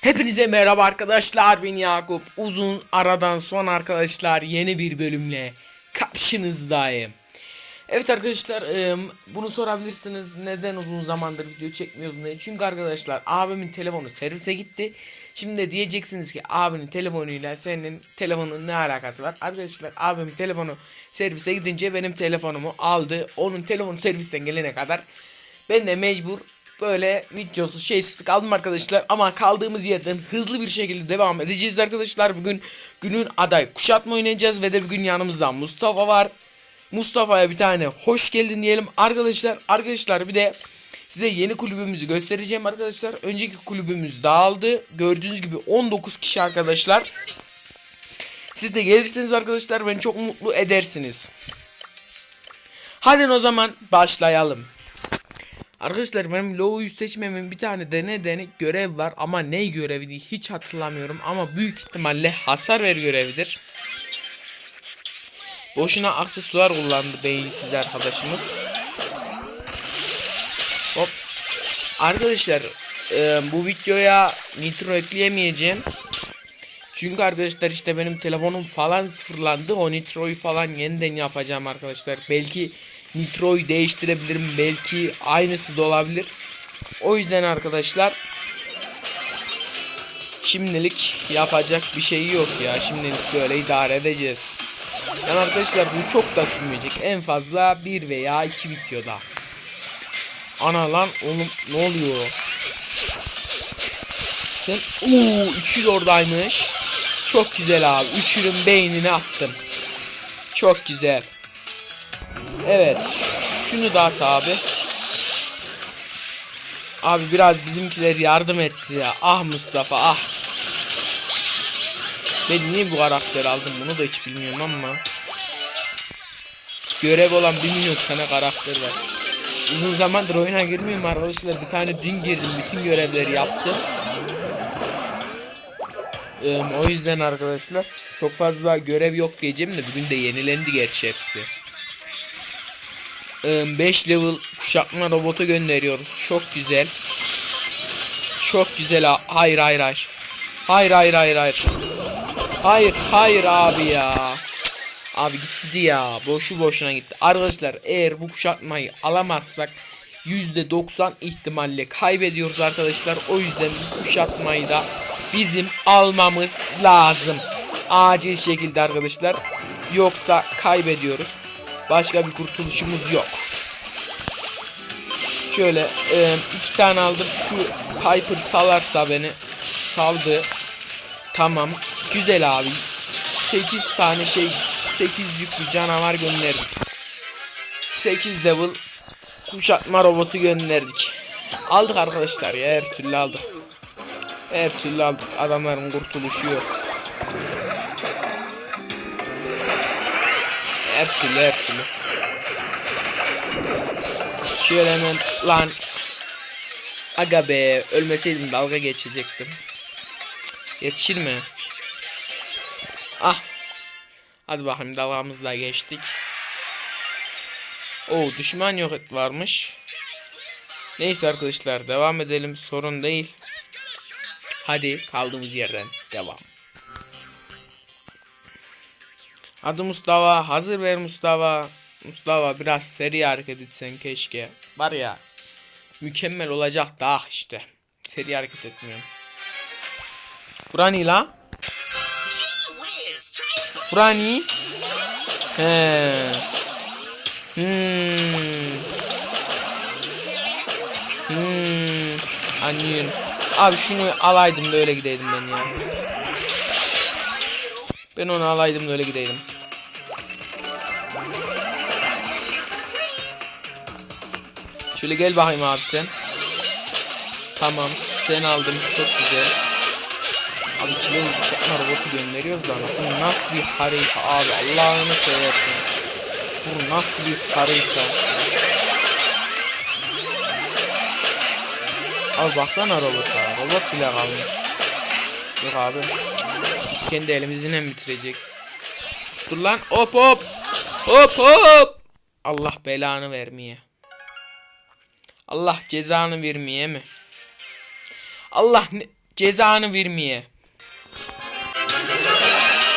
Hepinize merhaba arkadaşlar ben Yakup. Uzun aradan son arkadaşlar yeni bir bölümle karşınızdayım. Evet arkadaşlar bunu sorabilirsiniz. Neden uzun zamandır video çekmiyordum diye. Çünkü arkadaşlar abimin telefonu servise gitti. Şimdi diyeceksiniz ki abinin telefonuyla senin telefonun ne alakası var? Arkadaşlar abimin telefonu servise gidince benim telefonumu aldı. Onun telefonu servisten gelene kadar ben de mecbur böyle videosuz şeysiz kaldım arkadaşlar. Ama kaldığımız yerden hızlı bir şekilde devam edeceğiz arkadaşlar. Bugün günün aday kuşatma oynayacağız ve de bugün yanımızda Mustafa var. Mustafa'ya bir tane hoş geldin diyelim. Arkadaşlar arkadaşlar bir de size yeni kulübümüzü göstereceğim arkadaşlar. Önceki kulübümüz dağıldı. Gördüğünüz gibi 19 kişi arkadaşlar. Siz de gelirsiniz arkadaşlar. Beni çok mutlu edersiniz. Hadi o zaman başlayalım Arkadaşlar benim Low'u seçmemin bir tane de nedeni görev var ama ne görevi diye hiç hatırlamıyorum ama büyük ihtimalle hasar ver görevidir. Boşuna aksesuar kullandı beyinsiz arkadaşımız. Hop. Arkadaşlar e, bu videoya nitro ekleyemeyeceğim. Çünkü arkadaşlar işte benim telefonum falan sıfırlandı. O nitroyu falan yeniden yapacağım arkadaşlar. Belki nitroyu değiştirebilirim. Belki aynısı da olabilir. O yüzden arkadaşlar şimdilik yapacak bir şey yok ya. Şimdilik böyle idare edeceğiz. Yani arkadaşlar bu çok da sürmeyecek. En fazla bir veya iki videoda. Ana lan oğlum ne oluyor? Sen üçü de oradaymış. Çok güzel abi. Üçünün beynini attım. Çok güzel. Evet. Şunu da at abi. Abi biraz bizimkiler yardım etsin ya. Ah Mustafa ah. Ben niye bu karakteri aldım bunu da hiç bilmiyorum ama. Görev olan bir milyon tane karakter var. Uzun zamandır oyuna girmiyorum arkadaşlar. Bir tane dün girdim. Bütün görevleri yaptım. Ee, o yüzden arkadaşlar çok fazla görev yok diyeceğim de bugün de yenilendi gerçi hepsi. 5 level kuşatma robotu gönderiyoruz. Çok güzel. Çok güzel. ha- Hayır hayır hayır. Hayır hayır hayır hayır. Hayır hayır abi ya. Abi gitti ya. Boşu boşuna gitti. Arkadaşlar eğer bu kuşatmayı alamazsak %90 ihtimalle kaybediyoruz arkadaşlar. O yüzden bu kuşatmayı da bizim almamız lazım. Acil şekilde arkadaşlar. Yoksa kaybediyoruz. Başka bir kurtuluşumuz yok. Şöyle e, iki tane aldım. Şu Piper salarsa beni saldı. Tamam. Güzel abi. 8 tane şey 8 yüklü canavar gönderdik. 8 level kuşatma robotu gönderdik. Aldık arkadaşlar ya her türlü aldık. Her türlü. Adamların kurtuluşu yok. Her türlü her türlü. Şöyle hemen lan. Aga be ölmeseydim dalga geçecektim. Yetişir mi? Ah. Hadi bakayım dalgamızla geçtik. Oo düşman yok varmış. Neyse arkadaşlar devam edelim sorun değil. Hadi kaldığımız yerden devam. Adı Mustafa. Hazır ver Mustafa. Mustafa biraz seri hareket etsen keşke. Var ya. Mükemmel olacak da ah işte. Seri hareket etmiyorum. Burani la. Burani. He. Hmm. Hmm. Anlıyorum. Abi şunu alaydım da öyle gideydim ben ya. Ben onu alaydım da öyle gideydim. Şöyle gel bakayım abi sen. Tamam sen aldım çok güzel. Abi kilo uçakma robotu gönderiyoruz da bu nasıl bir harita abi Allah'ını seversen. Bu nasıl bir harita. Abi baksana robota. Robot bile kalmış. Yok abi. Biz kendi elimizden bitirecek. Dur lan hop hop. Hop hop. Allah belanı vermeye. Allah cezanı vermeye mi? Allah ne cezanı vermeye.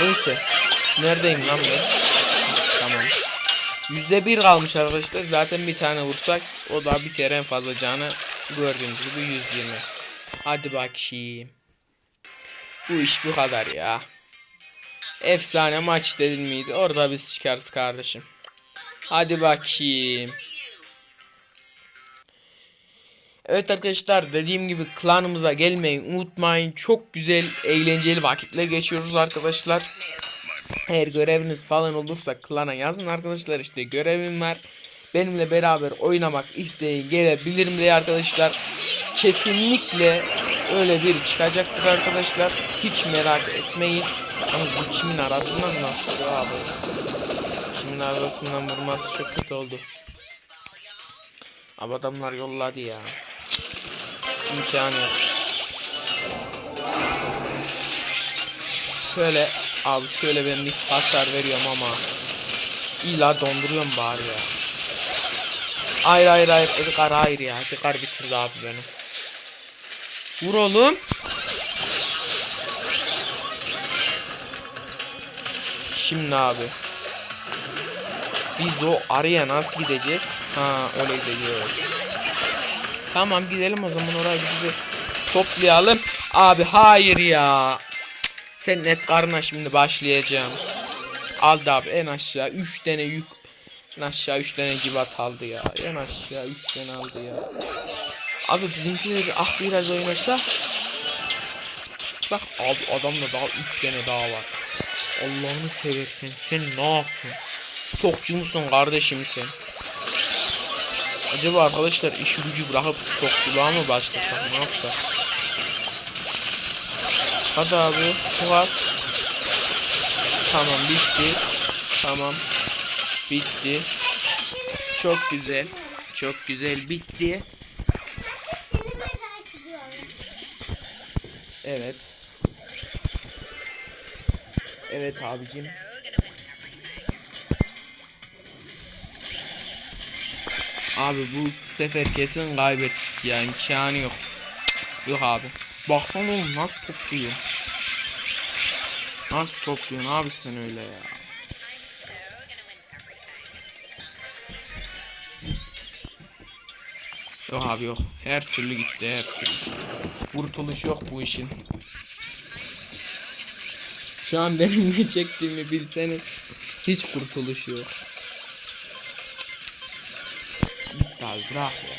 Neyse. Neredeyim lan ben? Tamam. Yüzde bir kalmış arkadaşlar. Zaten bir tane vursak o da biter en fazla canı. Gördüğünüz gibi 120. Hadi bakayım. Bu iş bu kadar ya. Efsane maç dedin miydi? Orada biz çıkarız kardeşim. Hadi bakayım. Evet arkadaşlar dediğim gibi klanımıza gelmeyi unutmayın. Çok güzel eğlenceli vakitler geçiyoruz arkadaşlar. Eğer göreviniz falan olursa klana yazın arkadaşlar işte görevim var. Benimle beraber oynamak isteyen gelebilirim diye arkadaşlar. Kesinlikle öyle bir çıkacaktır arkadaşlar. Hiç merak etmeyin. Ama bu kimin arasından nasıl abi? Kimin arasından vurması çok kötü oldu. Abi adamlar yolladı ya. İmkanı yok. Şöyle abi şöyle ben bir hasar veriyorum ama illa donduruyorum bari ya. Hayır hayır hayır Edgar hayır ya Edgar bitirdi abi beni. Vur oğlum. Şimdi abi. Biz o araya nasıl gideceğiz? Ha öyle gidiyoruz. Tamam gidelim o zaman oraya bizi toplayalım. Abi hayır ya. Sen net karına şimdi başlayacağım. Aldı abi en aşağı 3 tane yük. En aşağı 3 tane civat aldı ya. En aşağı 3 tane aldı ya. Abi bizimkiler ah biraz oynasa. Bak abi adamda daha 3 tane daha var. Allah'ını seversen sen ne yaptın? Stokçu musun kardeşim sen? Acaba arkadaşlar işi gücü bırakıp stokçuluğa mı başlasak ne yapsak? Hadi abi var. Tamam bitti. Tamam. Bitti. Çok güzel. Çok güzel bitti. Evet. Evet abicim. Abi bu sefer kesin kaybettik ya imkanı yok. Yok abi. Baksana oğlum nasıl topluyor. Nasıl topluyorsun abi sen öyle ya. Yok abi yok. Her türlü gitti her türlü. Kurtuluş yok bu işin. Şu an benim ne çektiğimi bilseniz hiç kurtuluş yok. Bitti abi bırak ya.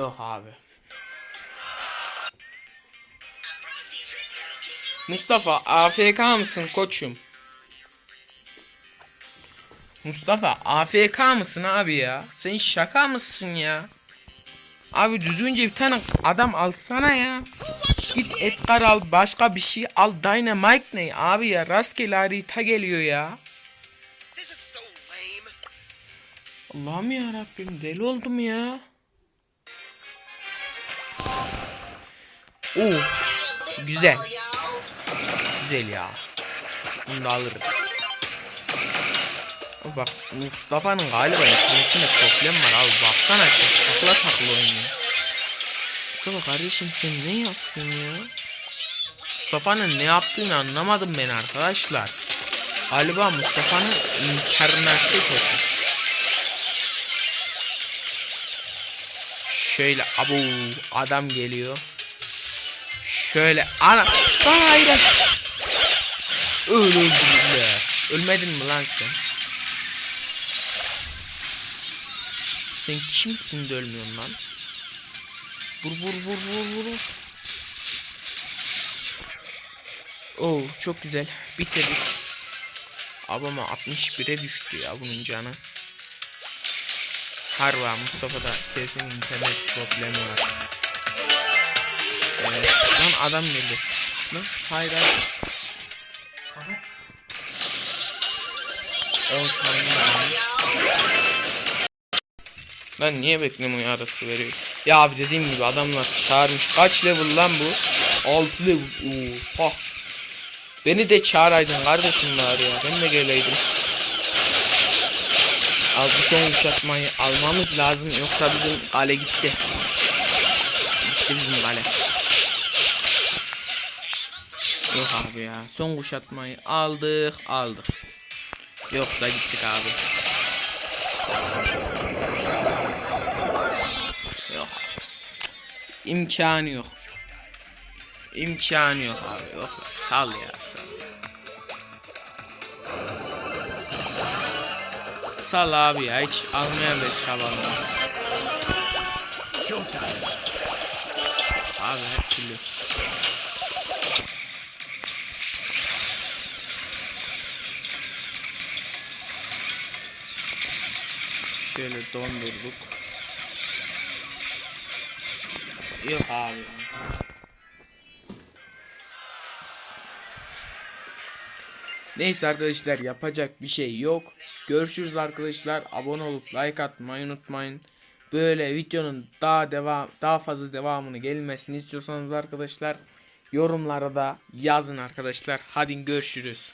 Yok abi. Mustafa AFK mısın koçum? Mustafa AFK mısın abi ya? Sen şaka mısın ya? Abi düzgünce bir tane adam alsana ya. Git Edgar al başka bir şey al Dynamite ne abi ya rastgele harita geliyor ya. So. Allah'ım ya Rabbim deli oldum ya. Oo güzel. Güzel ya. Bunu da alırız. Bak Mustafa'nın galiba internetinde problem var abi baksana takla takla oynuyor. Mustafa kardeşim sen ne yapıyorsun ya? Mustafa'nın ne yaptığını anlamadım ben arkadaşlar. Galiba Mustafa'nın interneti kötü. Şöyle abu adam geliyor. Şöyle ana hayır. Öldürdüler. Ölmedin mi lan sen? Sen kimsin de ölmüyorsun lan? Vur vur vur vur vur. Oo çok güzel. Bitirdik. Abama 61'e düştü ya bunun canı. Harva Mustafa'da kesin internet problemi var. Evet. Lan adam geldi. Lan hayır hayır. 10 saniye Lan niye bekleme uyarısı veriyor? Ya abi dediğim gibi adamlar çağırmış. Kaç level lan bu? 6 level. Oha. Beni de çağıraydın kardeşim var ya. Ben de geleydim. Al bu son kuşatmayı almamız lazım yoksa bizim kale gitti. Gitti bizim kale. Yok abi ya. Son kuşatmayı aldık aldık. Yoksa gittik abi. İmkanı yok. İmkanı yok abi. Yok. Sal ya sal. Sal abi ya hiç almaya bile çabalama. Abi her türlü. Şöyle dondurduk. Yok abi. Neyse arkadaşlar yapacak bir şey yok. Görüşürüz arkadaşlar. Abone olup like atmayı unutmayın. Böyle videonun daha devam daha fazla devamını gelmesini istiyorsanız arkadaşlar yorumlara da yazın arkadaşlar. Hadi görüşürüz.